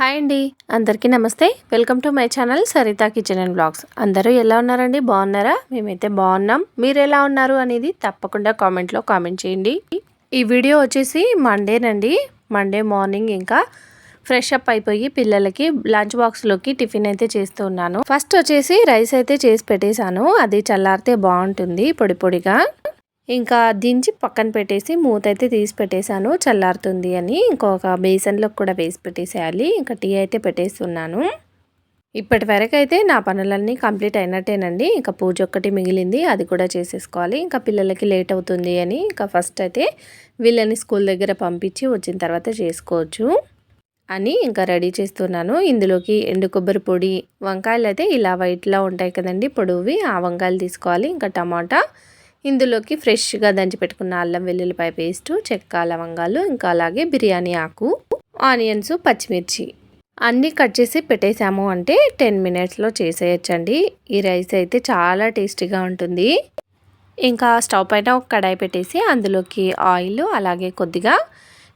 Hi అండి. అందరికీ నమస్తే. Welcome to my channel Saritha kitchen and blogs. అందరూ ఎలా ఉన్నారండి? బాగున్నారా? మేమైతే బాగున్నాం. మీరు ఎలా ఉన్నారు అనేది తప్పకుండా కామెంట్లో కామెంట్ చేయండి. ఈ వీడియో వచ్చేసి మండేనండి మండే మార్నింగ్ ఇంకా ఫ్రెష్ అప్ అయిపోయి పిల్లలకి లంచ్ బాక్స్లోకి టిఫిన్ అయితే చేస్తూ ఉన్నాను. ఫస్ట్ వచ్చేసి రైస్ అయితే చేసి పెట్టేశాను. అది చల్లారితే బాగుంటుంది పొడి పొడిగా. ఇంకా దించి పక్కన పెట్టేసి మూత అయితే తీసి పెట్టేశాను చల్లారుతుంది అని. ఇంకొక బేసన్లోకి కూడా వేసి పెట్టేసేయాలి. ఇంకా టీ అయితే పెట్టేస్తున్నాను. ఇప్పటి వరకు అయితే నా పనులన్నీ కంప్లీట్ అయినట్టేనండి. ఇంకా పూజ ఒక్కటి మిగిలింది అది కూడా చేసేసుకోవాలి. ఇంకా పిల్లలకి లేట్ అవుతుంది అని ఇంకా ఫస్ట్ అయితే వీళ్ళని స్కూల్ దగ్గర పంపించి వచ్చిన తర్వాత చేసుకోవచ్చు అని ఇంకా రెడీ చేస్తున్నాను. ఇందులోకి ఎండు కొబ్బరి పొడి వంకాయలు అయితే ఇలా వైట్లా ఉంటాయి కదండి పొడవువి. ఆ వంకాయలు తీసుకోవాలి. ఇంకా టమాటా ఇందులోకి ఫ్రెష్గా దంచి పెట్టుకున్న అల్లం వెల్లుల్లిపాయ పేస్టు చెక్క లవంగాలు ఇంకా అలాగే బిర్యానీ ఆకు ఆనియన్స్ పచ్చిమిర్చి. అన్నీ కట్ చేసి పెట్టేశాము అంటే టెన్ మినిట్స్లో చేసేయచ్చండి. ఈ రైస్ అయితే చాలా టేస్టీగా ఉంటుంది. ఇంకా స్టవ్ పైన ఒక కడాయి పెట్టేసి అందులోకి ఆయిల్ అలాగే కొద్దిగా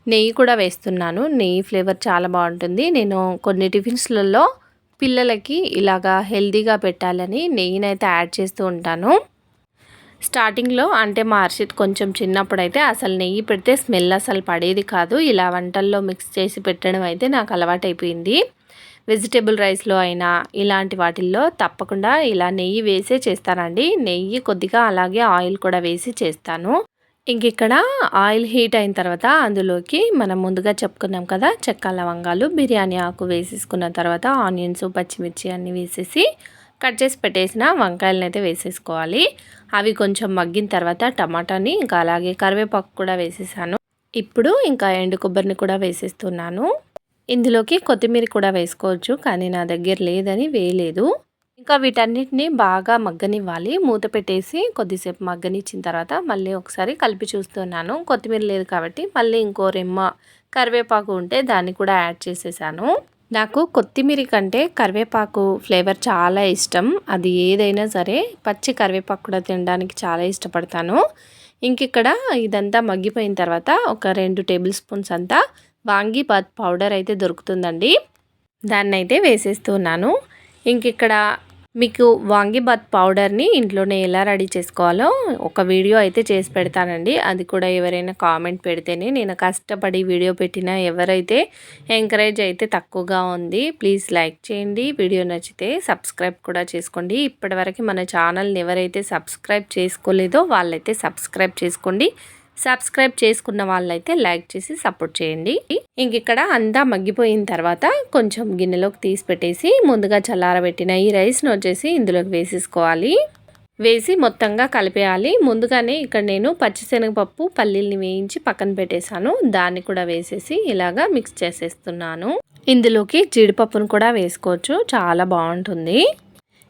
నెయ్యి కూడా వేస్తున్నాను. నెయ్యి ఫ్లేవర్ చాలా బాగుంటుంది. నేను కొన్ని టిఫిన్స్లలో పిల్లలకి ఇలాగా హెల్తీగా పెట్టాలని నెయ్యినైతే యాడ్ చేస్తూ ఉంటాను. స్టార్టింగ్లో అంటే మా హర్షిత్ కొంచెం చిన్నప్పుడైతే అసలు నెయ్యి పెడితే స్మెల్ అసలు పడేది కాదు. ఇలా వంటల్లో మిక్స్ చేసి పెట్టడం అయితే నాకు అలవాటైపోయింది. వెజిటేబుల్ రైస్లో అయినా ఇలాంటి వాటిల్లో తప్పకుండా ఇలా నెయ్యి వేసే చేస్తానండి. నెయ్యి కొద్దిగా అలాగే ఆయిల్ కూడా వేసి చేస్తాను. ఇంక ఇక్కడ ఆయిల్ హీట్ అయిన తర్వాత అందులోకి మనం ముందుగా చెప్పుకున్నాం కదా చెక్క లవంగాలు బిర్యానీ ఆకు వేసేసుకున్న తర్వాత ఆనియన్స్ పచ్చిమిర్చి అన్నీ వేసేసి కట్ చేసి పెట్టేసిన వంకాయలను అయితే వేసేసుకోవాలి. అవి కొంచెం మగ్గిన తర్వాత టమాటాని ఇంకా అలాగే కరివేపాకు కూడా వేసేసాను. ఇప్పుడు ఇంకా ఎండు కొబ్బరిని కూడా వేసేస్తున్నాను. ఇందులోకి కొత్తిమీర కూడా వేసుకోవచ్చు కానీ నా దగ్గర లేదని వేయలేదు. ఇంకా వీటన్నిటిని బాగా మగ్గనివ్వాలి. మూత పెట్టేసి కొద్దిసేపు మగ్గనిచ్చిన తర్వాత మళ్ళీ ఒకసారి కలిపి చూస్తున్నాను. కొత్తిమీర లేదు కాబట్టి మళ్ళీ ఇంకో రెమ్మ కరివేపాకు ఉంటే దాన్ని కూడా యాడ్ చేసేసాను. నాకు కొత్తిమీర కంటే కరివేపాకు ఫ్లేవర్ చాలా ఇష్టం. అది ఏదైనా సరే పచ్చి కరివేపాకు కూడా తినడానికి చాలా ఇష్టపడతాను. ఇంక ఇక్కడ ఇదంతా మగ్గిపోయిన తర్వాత ఒక రెండు టేబుల్ స్పూన్స్ అంతా వాంగీబాత్ పౌడర్ అయితే దొరుకుతుందండి. దాన్ని అయితే వేసేస్తున్నాను ఇంక ఇక్కడ మీకు వాంగిబాత్ పౌడర్ని ఇంట్లోనే ఎలా రెడీ చేసుకోవాలో ఒక వీడియో అయితే చేసి పెడతానండి. అది కూడా ఎవరైనా కామెంట్ పెడితేనే నేను కష్టపడి వీడియో పెట్టినా ఎవరైతే ఎంకరేజ్ అయితే తక్కువగా ఉంది ప్లీజ్ లైక్ చేయండి. వీడియో నచ్చితే సబ్స్క్రైబ్ కూడా చేసుకోండి. ఇప్పటివరకు మన ఛానల్ని ఎవరైతే సబ్స్క్రైబ్ చేసుకోలేదో వాళ్ళైతే సబ్స్క్రైబ్ చేసుకోండి. సబ్స్క్రైబ్ చేసుకున్న వాళ్ళైతే లైక్ చేసి సపోర్ట్ చేయండి. ఇంక ఇక్కడ అంతా మగ్గిపోయిన తర్వాత కొంచెం గిన్నెలోకి తీసి పెట్టేసి ముందుగా చల్లారబెట్టిన ఈ రైస్ను వచ్చేసి ఇందులోకి వేసేసుకోవాలి. వేసి మొత్తంగా కలిపేయాలి. ముందుగానే ఇక్కడ నేను పచ్చిశనగపప్పు పల్లీల్ని వేయించి పక్కన పెట్టేశాను. దాన్ని కూడా వేసేసి ఇలాగా మిక్స్ చేసేస్తున్నాను. ఇందులోకి జీడిపప్పును కూడా వేసుకోవచ్చు. చాలా బాగుంటుంది.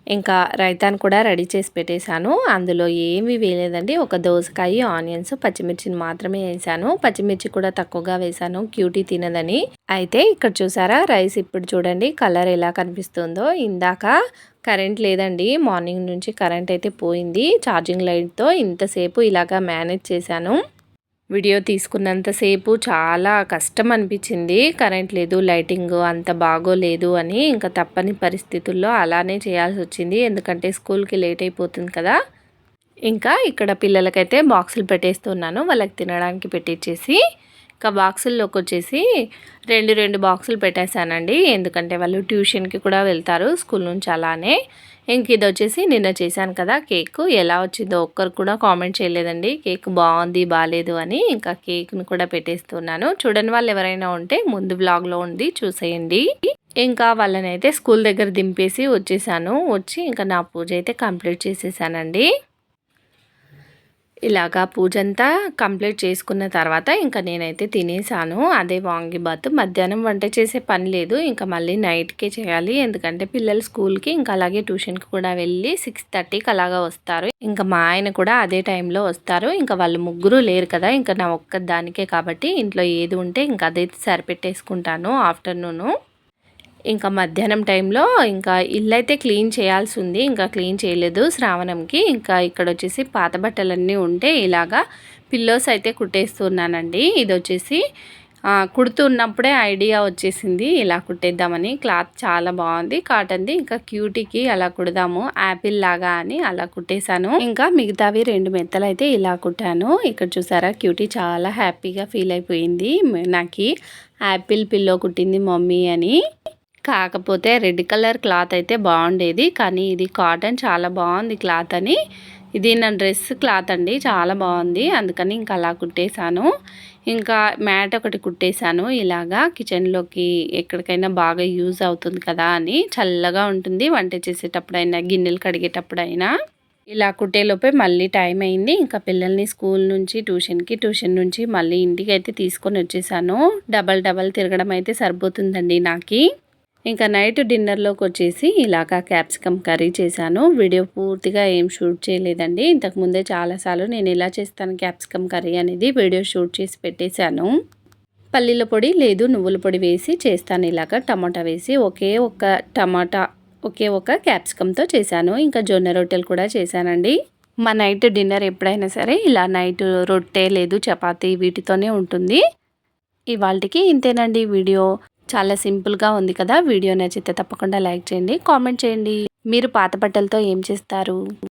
ఇంకా రైతాన్ని కూడా రెడీ చేసి పెట్టేశాను. అందులో ఏమీ వేయలేదండి. ఒక దోసకాయ ఆనియన్స్ పచ్చిమిర్చిని మాత్రమే వేసాను. పచ్చిమిర్చి కూడా తక్కువగా వేసాను. క్యూటీ తినదని. అయితే ఇక్కడ చూసారా రైస్ ఇప్పుడు చూడండి కలర్ ఎలా కనిపిస్తుందో. ఇందాక కరెంట్ లేదండి. మార్నింగ్ నుంచి కరెంట్ అయితే పోయింది. ఛార్జింగ్ లైట్తో ఇంతసేపు ఇలాగా మేనేజ్ చేశాను. వీడియో తీసుకున్నంతసేపు చాలా కష్టం అనిపించింది. కరెంట్ లేదు లైటింగ్ అంత బాగోలేదు అని ఇంకా తప్పని పరిస్థితుల్లో అలానే చేయాల్సి వచ్చింది. ఎందుకంటే స్కూల్కి లేట్ అయిపోతుంది కదా. ఇంకా ఇక్కడ పిల్లలకైతే బాక్సులు పెట్టేస్తున్నాను. వాళ్ళకి తినడానికి పెట్టించేసి ఇంకా బాక్సుల్లోకి వచ్చేసి రెండు రెండు బాక్సులు పెట్టేశానండి. ఎందుకంటే వాళ్ళు ట్యూషన్కి కూడా వెళ్తారు స్కూల్ నుంచి అలానే. ఇంక ఇది వచ్చేసి నిన్న చేశాను కదా కేక్. ఎలా వచ్చిందో ఒక్కరు కూడా కామెంట్ చేయలేదండి. కేక్ బాగుంది బాగాలేదు అని ఇంకా కేక్ను కూడా పెట్టేస్తున్నాను. చూడని వాళ్ళు ఎవరైనా ఉంటే ముందు బ్లాగ్లో ఉంది చూసేయండి. ఇంకా వాళ్ళనైతే స్కూల్ దగ్గర దింపేసి వచ్చేసాను. వచ్చి ఇంకా నా పూజ అయితే కంప్లీట్ చేసేసానండి. ఇలాగా పూజ అంతా కంప్లీట్ చేసుకున్న తర్వాత ఇంకా నేనైతే తినేసాను. అదే వాంగిబాత్ మధ్యాహ్నం వంట చేసే పని లేదు. ఇంకా మళ్ళీ నైట్కే చేయాలి. ఎందుకంటే పిల్లలు స్కూల్కి ఇంకా అలాగే ట్యూషన్కి కూడా వెళ్ళి సిక్స్ థర్టీకి అలాగా వస్తారు. ఇంకా మా ఆయన కూడా అదే టైంలో వస్తారు. ఇంకా వాళ్ళు ముగ్గురు లేరు కదా. ఇంకా నా ఒక్క దానికే కాబట్టి ఇంట్లో ఏది ఉంటే ఇంకా అదే సరిపెట్టేసుకుంటాను ఆఫ్టర్నూను. ఇంకా మధ్యాహ్నం టైంలో ఇంకా ఇల్లు అయితే క్లీన్ చేయాల్సి ఉంది. ఇంకా క్లీన్ చేయలేదు శ్రావణంకి. ఇంకా ఇక్కడ వచ్చేసి పాత బట్టలన్నీ ఉంటే ఇలాగా పిల్లోస్ అయితే కుట్టేస్తున్నానండి. ఇది వచ్చేసి కుడుతున్నప్పుడే ఐడియా వచ్చేసింది. ఇలా కుట్టేద్దామని. క్లాత్ చాలా బాగుంది. కాటన్ది ఇంకా క్యూటీకి అలా కుడదాము. యాపిల్ లాగా అని అలా కుట్టేశాను. ఇంకా మిగతావి రెండు మెత్తలు అయితే ఇలా కుట్టాను. ఇక్కడ చూసారా క్యూటీ చాలా హ్యాపీగా ఫీల్ అయిపోయింది. నాకు యాపిల్ పిల్లో కుట్టింది మమ్మీ అని. కాకపోతే రెడ్ కలర్ క్లాత్ అయితే బాగుండేది. కానీ ఇది కాటన్ చాలా బాగుంది క్లాత్ అని. ఇది నా డ్రెస్ క్లాత్ అండి. చాలా బాగుంది. అందుకని ఇంకా అలా కుట్టేశాను. ఇంకా మ్యాట్ ఒకటి కుట్టేశాను. ఇలాగా కిచెన్లోకి ఎక్కడికైనా బాగా యూజ్ అవుతుంది కదా అని. చల్లగా ఉంటుంది. వంట చేసేటప్పుడైనా గిన్నెలు కడిగేటప్పుడైనా. ఇలా కుట్టేలోపే మళ్ళీ టైం అయింది. ఇంకా పిల్లల్ని స్కూల్ నుంచి ట్యూషన్కి ట్యూషన్ నుంచి మళ్ళీ ఇంటికి అయితే తీసుకొని వచ్చేసాను. డబల్ డబల్ తిరగడం అయితే సరిపోతుందండి నాకు. ఇంకా నైట్ డిన్నర్లోకి వచ్చేసి ఇలాగా క్యాప్సికమ్ కర్రీ చేశాను. వీడియో పూర్తిగా ఏం షూట్ చేయలేదండి. ఇంతకుముందే చాలాసార్లు నేను ఎలా చేస్తాను క్యాప్సికమ్ కర్రీ అనేది వీడియో షూట్ చేసి పెట్టేశాను. పల్లీల పొడి లేదు నువ్వుల పొడి వేసి చేస్తాను ఇలాగ. టమాటా వేసి ఒకే ఒక టమాటా ఒకే ఒక క్యాప్సికమ్తో చేశాను. ఇంకా జొన్న రొట్టెలు కూడా చేశానండి. మా నైట్ డిన్నర్ ఎప్పుడైనా సరే ఇలా నైట్ రొట్టె లేదు చపాతీ వీటితోనే ఉంటుంది. ఇవాళకి ఇంతేనండి వీడియో. చాలా సింపుల్గా ఉంది కదా వీడియో నచ్చితే తప్పకుండా లైక్ చేయండి కామెంట్ చేయండి. మీరు పాత బట్టలతో ఏం చేస్తారు?